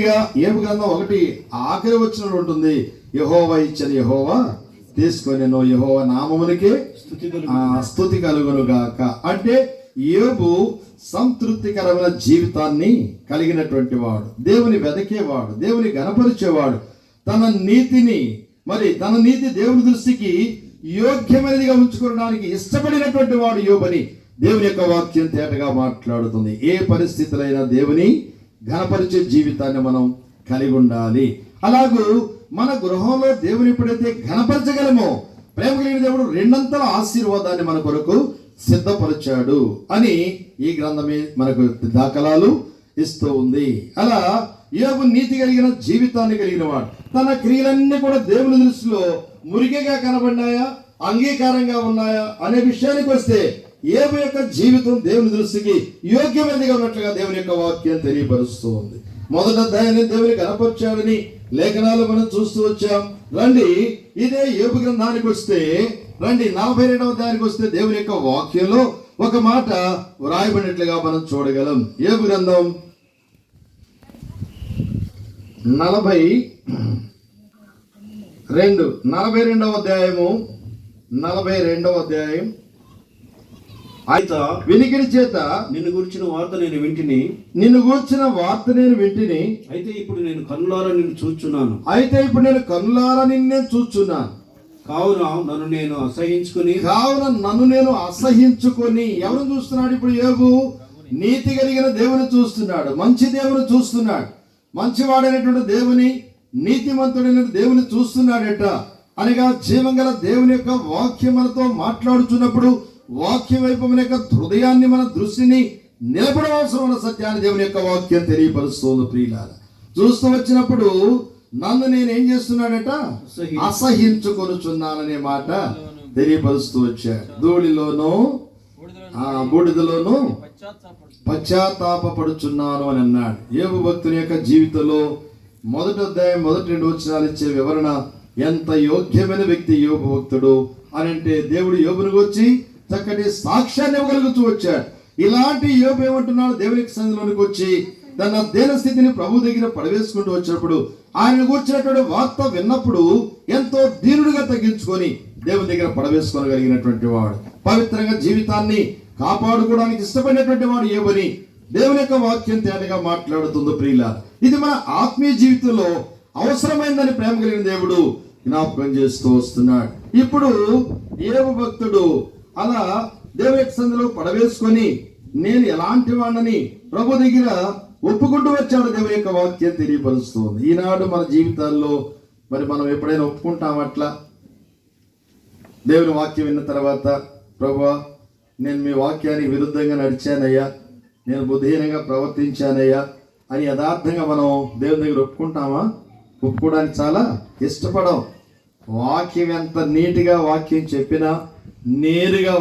ఏపు గ్రంథం ఒకటి ఆఖరి వచ్చినట్టు ఉంటుంది? యహోవా ఇచ్చిన యహోవా తీసుకొని నువ్వు యహోవా నామమునికే స్థుతి కలుగును గాక. అంటే ఏబు సంతృప్తికరమైన జీవితాన్ని కలిగినటువంటి వాడు. దేవుని వెదకేవాడు దేవుని గణపరిచేవాడు తన నీతిని మరి తన నీతి దేవుని దృష్టికి యోగ్యమైనదిగా ఉంచుకోవడానికి ఇష్టపడినటువంటి వాడు యోబని. దేవుని యొక్క వాక్యం తేటగా మాట్లాడుతుంది. ఏ పరిస్థితులైనా దేవుని ఘనపరిచే జీవితాన్ని మనం కలిగి ఉండాలి. అలాగూ మన గృహంలో దేవుని ఎప్పుడైతే ఘనపరచగలమో ప్రేమ కలిగిన దేవుడు రెండంతల ఆశీర్వాదాన్ని మన కొరకు సిద్ధపరిచాడు అని ఈ గ్రంథమే మనకు దాఖలాలు ఇస్తూ ఉంది. అలా యోగు నీతి కలిగిన జీవితాన్ని కలిగిన వాడు తన క్రియలన్నీ కూడా దేవుని దృష్టిలో మురికిగా కనబడినాయా అంగీకారంగా ఉన్నాయా అనే విషయానికి వస్తే ఏబు యొక్క జీవితం దేవుని దృష్టికి యోగ్యమైనదిగా ఉన్నట్లుగా దేవుని యొక్క వాక్యం తెలియపరుస్తూ ఉంది మొదట దయాన్ని దేవుని కనపరిచాడని లేఖనాలు మనం చూస్తూ వచ్చాం. రండి ఇదే ఏబు గ్రంథానికి వస్తే రండి నలభై రెండవ దానికి వస్తే దేవుని యొక్క వాక్యంలో ఒక మాట వ్రాయబడినట్లుగా మనం చూడగలం. ఏబు గ్రంథం నలభై రెండు నలభై రెండవ అధ్యాయము నలభై రెండవ అధ్యాయం అయితే వినికిడి చేత నిన్ను గురించిన వార్త నేను వింటిని. నిన్ను గూర్చిన వార్త నేను వింటిని. అయితే ఇప్పుడు నేను కన్నులారా నిన్ను చూచున్నాను అయితే ఇప్పుడు నేను కన్నులారా నిన్నే చూచున్నాను. కావున నన్ను నేను అసహించుకుని కావున నన్ను నేను అసహించుకొని ఎవరు చూస్తున్నాడు ఇప్పుడు యోగు నీతి కలిగిన దేవుని చూస్తున్నాడు. మంచి దేవుని చూస్తున్నాడు. మంచివాడైనటువంటి దేవుని నీతిమంతుడైన దేవుని చూస్తున్నాడట. అనగా జీవంగల దేవుని యొక్క వాక్యం మనతో మాట్లాడుచున్నప్పుడు వాక్యం వైపు మన యొక్క హృదయాన్ని మన దృష్టిని నిలబడవలసిన ఉన్న సత్యాన్ని దేవుని యొక్క వాక్యం తెలియపరుస్తుంది ప్రియులార. చూస్తూ వచ్చినప్పుడు నన్ను నేను ఏం చేస్తున్నాడట. అసహించుకొనుచున్నాననే మాట తెలియపరుస్తూ వచ్చాడు. ధూళిలోను ఆ బూడిదలోను పశ్చాత్తాపడుచున్నాను అని అన్నాడు. ఏబు భక్తుని యొక్క జీవితంలో మొదటి అధ్యాయం మొదటి రెండు వచనాలు ఇచ్చే వివరణ ఎంత యోగ్యమైన వ్యక్తి యోబు భక్తుడు అని అంటే దేవుడు యోబుని వచ్చి చక్కటి సాక్ష్యాన్ని ఇవ్వగలుగుతూ వచ్చాడు. ఇలాంటి యోబు ఏమంటున్నాడు? దేవునికి సంధిలోనికి వచ్చి తన దేన స్థితిని ప్రభు దగ్గర పడవేసుకుంటూ వచ్చినప్పుడు ఆయన కూర్చున్నటువంటి వార్త విన్నప్పుడు ఎంతో దీనుడిగా తగ్గించుకొని దేవుని దగ్గర పడవేసుకోగలిగినటువంటి వాడు. పవిత్రంగా జీవితాన్ని కాపాడుకోవడానికి ఇష్టపడినటువంటి వాడు ఏమని దేవుని యొక్క వాక్యం తేటగా మాట్లాడుతుంది ప్రియుల. ఇది మన ఆత్మీయ జీవితంలో అవసరమైందని ప్రేమ కలిగిన దేవుడు జ్ఞాపకం చేస్తూ వస్తున్నాడు. ఇప్పుడు ఏవ భక్తుడు అలా దేవుని యొక్క సంధిలో పడవేసుకొని నేను ఎలాంటి వాడిని ప్రభు దగ్గర ఒప్పుకుంటూ వచ్చాడు దేవుని యొక్క వాక్యం తెలియపరుస్తుంది. ఈనాడు మన జీవితాల్లో మరి మనం ఎప్పుడైనా ఒప్పుకుంటాం అట్లా? దేవుని వాక్యం విన్న తర్వాత ప్రభా నేను మీ వాక్యానికి విరుద్ధంగా నడిచానయ్యా. నేను బుద్ధిహీనంగా ప్రవర్తించానయ్యా. అని యథార్థంగా మనం దేవుని దగ్గర ఒప్పుకుంటామా? ఒప్పుకోవడానికి చాలా ఇష్టపడం వాక్యం ఎంత నీట్గా వాక్యం చెప్పినా నేరుగా